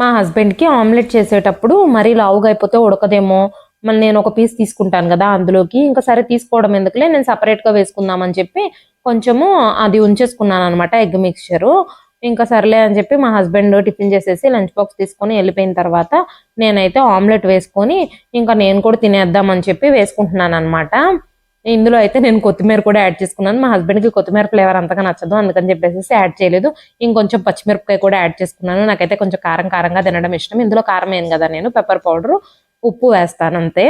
మా హస్బెండ్కి ఆమ్లెట్ చేసేటప్పుడు మరీ లావుగా అయిపోతే ఉడకదేమో. మళ్ళీ నేను ఒక పీస్ తీసుకుంటాను కదా అందులోకి. ఇంకా సరే తీసుకోవడం ఎందుకులే నేను సపరేట్గా వేసుకుందామని చెప్పి కొంచెము అది ఉంచేసుకున్నాను అనమాట ఎగ్ మిక్చరు ఇంకా సర్లే అని చెప్పి మా హస్బెండ్ టిఫిన్ చేసేసి లంచ్ బాక్స్ తీసుకొని వెళ్ళిపోయిన తర్వాత నేనైతే ఆమ్లెట్ వేసుకొని ఇంకా నేను కూడా తినేద్దామని చెప్పి వేసుకుంటున్నాను అనమాట ఇందులో అయితే నేను కొత్తిమీర కూడా యాడ్ చేసుకున్నాను. మా హస్బెండ్కి కొత్తిమీర ఫ్లేవర్ అంతగా నచ్చదు. అందుకని చెప్పేసి యాడ్ చేయలేదు. ఇంకొంచెం పచ్చిమిరపకాయ కూడా యాడ్ చేసుకున్నాను. నాకైతే కొంచెం కారం కారంగా తినడం ఇష్టం. ఇందులో కారం ఏం కదా నేను పెప్పర్ పౌడర్ ఉప్పు వేస్తాను అంతే.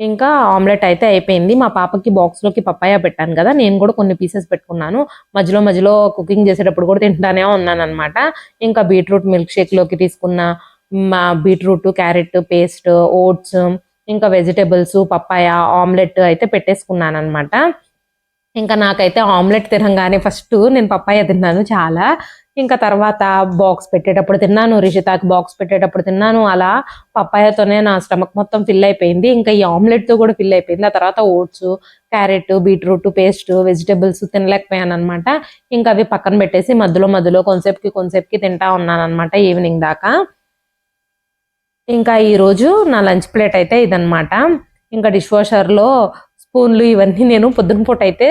ఇంకా ఆమ్లెట్ అయితే అయిపోయింది. మా పాపకి బాక్స్లోకి పప్పాయ పెట్టాను కదా నేను కూడా కొన్ని పీసెస్ పెట్టుకున్నాను. మధ్యలో మధ్యలో కుకింగ్ చేసేటప్పుడు కూడా తింటానే ఉన్నాను అనమాట ఇంకా బీట్రూట్ మిల్క్ షేక్లోకి తీసుకున్న మా బీట్రూట్ క్యారెట్ పేస్ట్ ఓట్స్ ఇంకా వెజిటేబుల్స్ పప్పాయ ఆమ్లెట్ అయితే పెట్టేసుకున్నాను అనమాట ఇంకా నాకైతే ఆమ్లెట్ తినగానే ఫస్ట్ నేను పప్పాయ తిన్నాను చాలా. ఇంకా తర్వాత బాక్స్ పెట్టేటప్పుడు తిన్నాను రిషితాకి బాక్స్ పెట్టేటప్పుడు తిన్నాను. అలా పప్పాయతోనే నా స్టమక్ మొత్తం ఫిల్ అయిపోయింది. ఇంకా ఈ ఆమ్లెట్తో కూడా ఫిల్ అయిపోయింది. ఆ తర్వాత oats carrot beetroot paste vegetables తినలేకపోయాను అనమాట ఇంకా అవి పక్కన పెట్టేసి మధ్యలో మధ్యలో కొంతసేపుకి కొంతసేపుకి తింటా ఉన్నాను అనమాట ఈవినింగ్ దాకా. ఇంకా ఈ రోజు నా లంచ్ ప్లేట్ అయితే ఇదనమాట ఇంకా డిష్ వాషర్లో స్పూన్లు ఇవన్నీ నేను పొద్దున పూట అయితే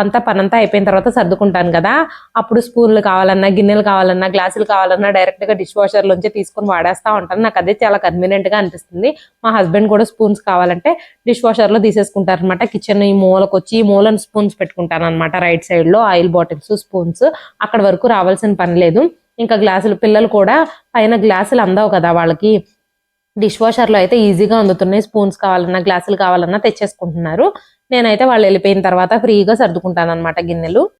అంతా పనంతా అయిపోయిన తర్వాత సర్దుకుంటాను కదా. అప్పుడు స్పూన్లు కావాలన్నా గిన్నెలు కావాలన్నా గ్లాసులు కావాలన్నా డైరెక్ట్గా డిష్ వాషర్ లోంచి తీసుకొని వాడేస్తా ఉంటాను. నాకు అదే చాలా కన్వీనియంట్గా అనిపిస్తుంది. మా హస్బెండ్ కూడా స్పూన్స్ కావాలంటే డిష్ వాషర్లో తీసేసుకుంటారు అనమాట కిచెన్ ఈ మూలకు వచ్చి ఈ మూలను స్పూన్స్ పెట్టుకుంటాను అనమాట రైట్ సైడ్లో ఆయిల్ బాటిల్స్ స్పూన్స్. అక్కడ వరకు రావాల్సిన పని లేదు. ఇంకా గ్లాసులు పిల్లలు కూడా పైన గ్లాసులు అందవు కదా వాళ్ళకి. డిష్ వాషర్లో అయితే ఈజీగా అందుతున్నాయి. స్పూన్స్ కావాలన్నా గ్లాసులు కావాలన్నా తెచ్చేసుకుంటున్నారు. నేనైతే వాళ్ళు వెళ్ళిపోయిన తర్వాత ఫ్రీగా సర్దుకుంటాను అనమాట గిన్నెలు.